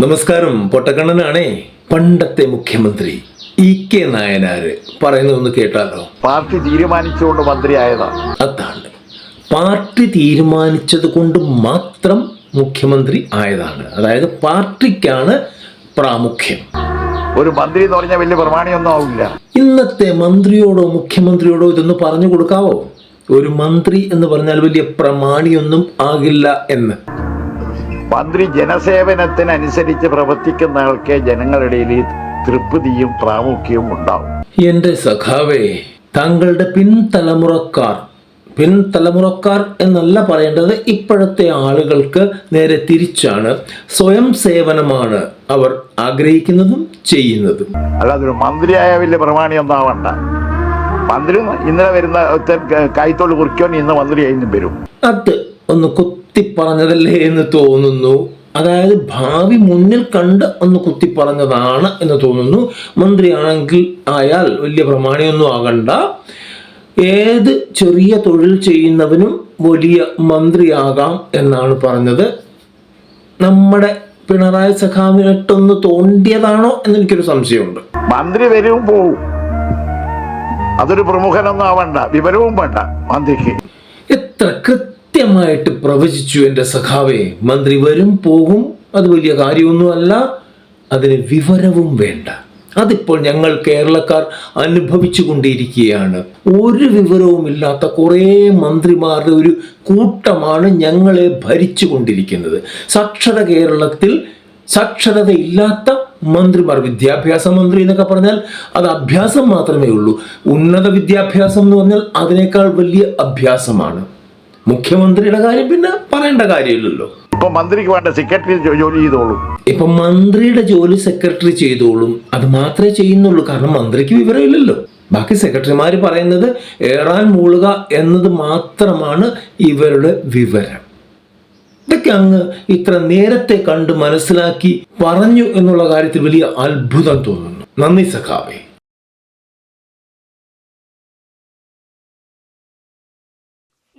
നമസ്കാരം പൊട്ടക്കണ്ണനാണേ. പണ്ടത്തെ മുഖ്യമന്ത്രി ഇ കെ നായനാര് പറയുന്നതൊന്ന് കേട്ടാലോ? പാർട്ടി തീരുമാനിച്ചുകൊണ്ട് മന്ത്രിയായതാണ് അതാണ്. പാർട്ടി തീരുമാനിച്ചത് കൊണ്ട് മാത്രം മുഖ്യമന്ത്രി ആയതാണ്. അതായത് പാർട്ടിക്കാണ് പ്രാമുഖ്യം. ഒരു മന്ത്രി എന്ന് പറഞ്ഞാൽ വലിയ പ്രമാണിയൊന്നും ആവില്ല. ഇന്നത്തെ മന്ത്രിയോടോ മുഖ്യമന്ത്രിയോടോ ഇതൊന്ന് പറഞ്ഞു കൊടുക്കാവോ? ഒരു മന്ത്രി എന്ന് പറഞ്ഞാൽ വലിയ പ്രമാണിയൊന്നും ആകില്ല എന്ന്. മന്ത്രി ജനസേവനത്തിനനുസരിച്ച് പ്രവർത്തിക്കുന്ന ആൾക്കേ ജനങ്ങളുടെ ഇടയിൽ തൃപ്തിയും പ്രാമുഖ്യവും ഉണ്ടാവും. എന്റെ സഖാവേ താങ്കളുടെ പിൻതലമുറക്കാർ പിൻതലമുറക്കാർ എന്നല്ല പറയേണ്ടത് ഇപ്പോഴത്തെ ആളുകൾക്ക് നേരെ തിരിച്ചാണ്. സ്വയം സേവനമാണ് അവർ ആഗ്രഹിക്കുന്നതും ചെയ്യുന്നതും. അല്ലാതെ ഒരു മന്ത്രിയായ വലിയ പ്രമാണി ആവണ്ട. മന്ത്രി ഇന്നലെ വരുന്ന കൈത്തോട് കുറിക്കോൻ ഇന്ന് മന്ത്രിയായി വരും. അത് ഒന്ന് കുത്തിപ്പറഞ്ഞതല്ലേ എന്ന് തോന്നുന്നു. അതായത് ഭാവി മുന്നിൽ കണ്ട് ഒന്ന് കുത്തിപ്പറഞ്ഞതാണ് എന്ന് തോന്നുന്നു. മന്ത്രിയാണെങ്കിൽ ആയാൽ വലിയ പ്രമാണിയൊന്നും ആകണ്ട. ഏത് ചെറിയ തൊഴിൽ ചെയ്യുന്നവനും വലിയ മന്ത്രിയാകാം എന്നാണ് പറഞ്ഞത്. നമ്മുടെ പിണറായി സഖാവിനിട്ടൊന്ന് തോണ്ടിയതാണോ എന്നെനിക്കൊരു സംശയമുണ്ട്. മന്ത്രി വരും പോവും. അതൊരു പ്രമുഖനൊന്നും ആവണ്ട. വിവരവും വേണ്ട മന്ത്രിക്ക്. എത്ര കൃത്യമായിട്ട് പ്രവചിച്ചു എന്റെ സഖാവേ. മന്ത്രി വരും പോകും. അത് വലിയ കാര്യമൊന്നുമല്ല. അതിന് വിവരവും വേണ്ട. അതിപ്പോൾ ഞങ്ങൾ കേരളക്കാർ അനുഭവിച്ചു കൊണ്ടിരിക്കുകയാണ്. ഒരു വിവരവുമില്ലാത്ത കുറേ മന്ത്രിമാരുടെ ഒരു കൂട്ടമാണ് ഞങ്ങളെ ഭരിച്ചു കൊണ്ടിരിക്കുന്നത്. സാക്ഷര കേരളത്തിൽ സാക്ഷരതയില്ലാത്ത മന്ത്രിമാർ വിദ്യാഭ്യാസ മന്ത്രി എന്നൊക്കെ പറഞ്ഞാൽ അത് അഭ്യാസം മാത്രമേ ഉള്ളൂ. ഉന്നത വിദ്യാഭ്യാസം എന്ന് പറഞ്ഞാൽ അതിനേക്കാൾ വലിയ അഭ്യാസമാണ്. മുഖ്യമന്ത്രിയുടെ കാര്യം പിന്നെ പറയേണ്ട കാര്യമില്ലല്ലോ. ഇപ്പൊ മന്ത്രിക്ക് വേണ്ട സെക്രട്ടറി ജോലി ചെയ്തോളൂ. ഇപ്പൊ മന്ത്രിയുടെ ജോലി സെക്രട്ടറി ചെയ്തോളും അത് മാത്രമേ ചെയ്യുന്നുള്ളൂ. കാരണം മന്ത്രിക്ക് വിവരമില്ലല്ലോ. ബാക്കി സെക്രട്ടറിമാർ പറയുന്നത് ഏറാൻ മൂളുക എന്നത് മാത്രമാണ് ഇവരുടെ വിവരം. ഇതൊക്കെ അങ്ങ് ഇത്ര നേരത്തെ കണ്ട് മനസ്സിലാക്കി പറഞ്ഞു എന്നുള്ള കാര്യത്തിൽ വലിയ അത്ഭുതം തോന്നുന്നു. നന്ദി സഖാവേ.